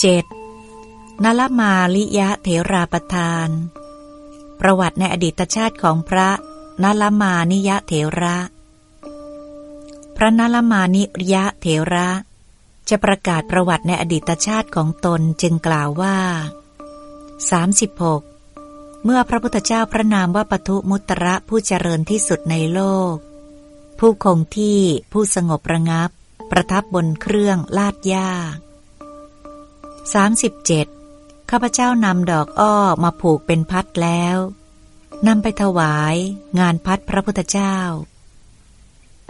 7. นลมาลิยะเถราประทาน ประวัติในอดีตชาติของพระนลมานิยะเถระ พระนลมานิยะเถระ จะประกาศประวัติในอดีตชาติของตนจึงกล่าวว่า 36. เมื่อพระพุทธเจ้าพระนามว่าปทุมุตระผู้เจริญที่สุดในโลก ผู้คงที่ผู้สงบระงับ ประทับบนเครื่องลาดยา 37. ข้าพเจ้านำดอกอ้อมาผูกเป็นพัดแล้วนำไปถวายงานพัดพระพุทธเจ้า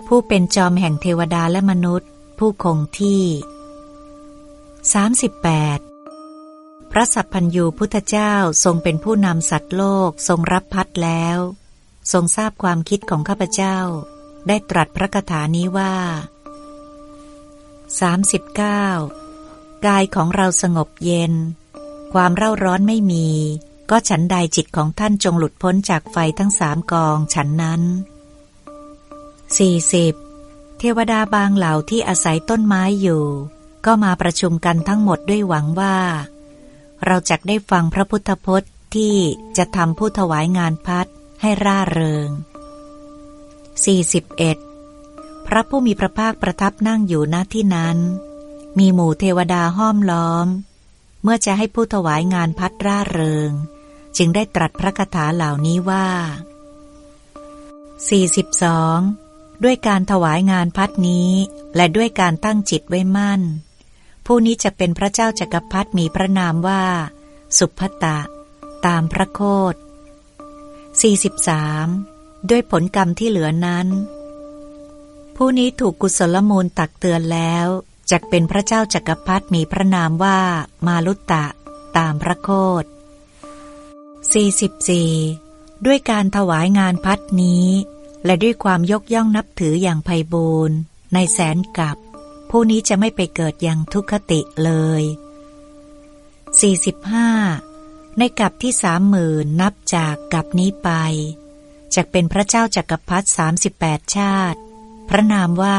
ผู้เป็นจอมแห่งเทวดาและมนุษย์ ผู้คงที่ 38. พระสัพพัญญูพุทธเจ้าทรงเป็นผู้นำสัตว์โลกทรงรับพัดแล้ว ทรงทราบความคิดของข้าพเจ้า ได้ตรัสพระคาถานี้ว่า 39. กายของเราสงบเย็น ความเร่าร้อนไม่มี ก็ฉันใดจิตของท่านจงหลุดพ้นจากไฟทั้งสามกองฉันนั้น 40. เทวดาบางเหล่าที่อาศัยต้นไม้อยู่ ก็มาประชุมกันทั้งหมดด้วยหวังว่า เราจะได้ฟังพระพุทธพจน์ที่จะทำผู้ถวายงานพัดให้ร่าเริง 41. พระผู้มีพระภาคประทับนั่งอยู่ณที่นั้น มีหมู่เทวดาห้อมล้อม เมื่อจะให้ผู้ถวายงานพัดร่าเริง จึงได้ตรัสพระคาถาเหล่านี้ว่า 42. ด้วยการถวายงานพัดนี้ และด้วยการตั้งจิตไว้มั่น ผู้นี้จะเป็นพระเจ้าจักรพรรดิมีพระนามว่า สุภตะ ตามพระโคด 43. ด้วยผลกรรมที่เหลือนั้น ผู้นี้ถูกกุศลมูลตักเตือนแล้ว จะเป็นพระเจ้าจักรพรรดิมีพระนามว่ามาลุตตะ ตามพระโคด44 ด้วยการถวายงานพัดนี้ และด้วยความยกย่องนับถืออย่างไพบูรณ์ในแสนกับ ผู้นี้จะไม่ไปเกิดอย่างทุกขติเลย 45 ในกับที่สามหมื่นนับจากกับนี้ไปจะเป็นพระเจ้าจากักรพรรดิสามสิบแปดชาติ พระนามว่า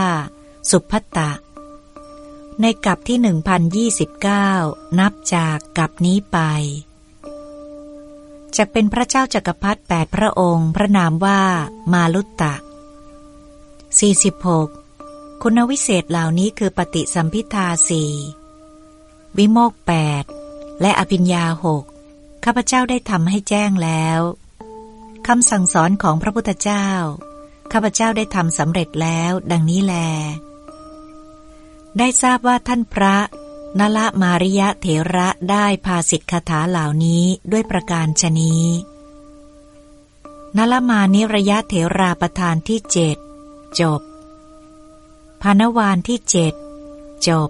สุพัตตะ ในกับที่หนึ่งพันยี่สิบเก้านับจากกับนี้ไป จะเป็นพระเจ้าจากักรพรรดิแปดพระองค์ พระนามว่ามาลุตตะ 46. คุณวิเศษเหล่านี้คือปฏิสัมพิทาสี่วิโมกแปดและอภิญญาหกข้าพเจ้าได้ทำให้แจ้งแล้วคำสั่งสอนของพระพุทธเจ้า ข้าพเจ้าได้ทำสำเร็จแล้ว ดังนี้แล ได้ทราบว่าท่านพระนละมาริยะเถระได้พาสิทธคาถาเหล่านี้ด้วยประการชนีนละมานิระยะเถราประธานที่เจ็ดจบพานวานที่เจ็ดจบ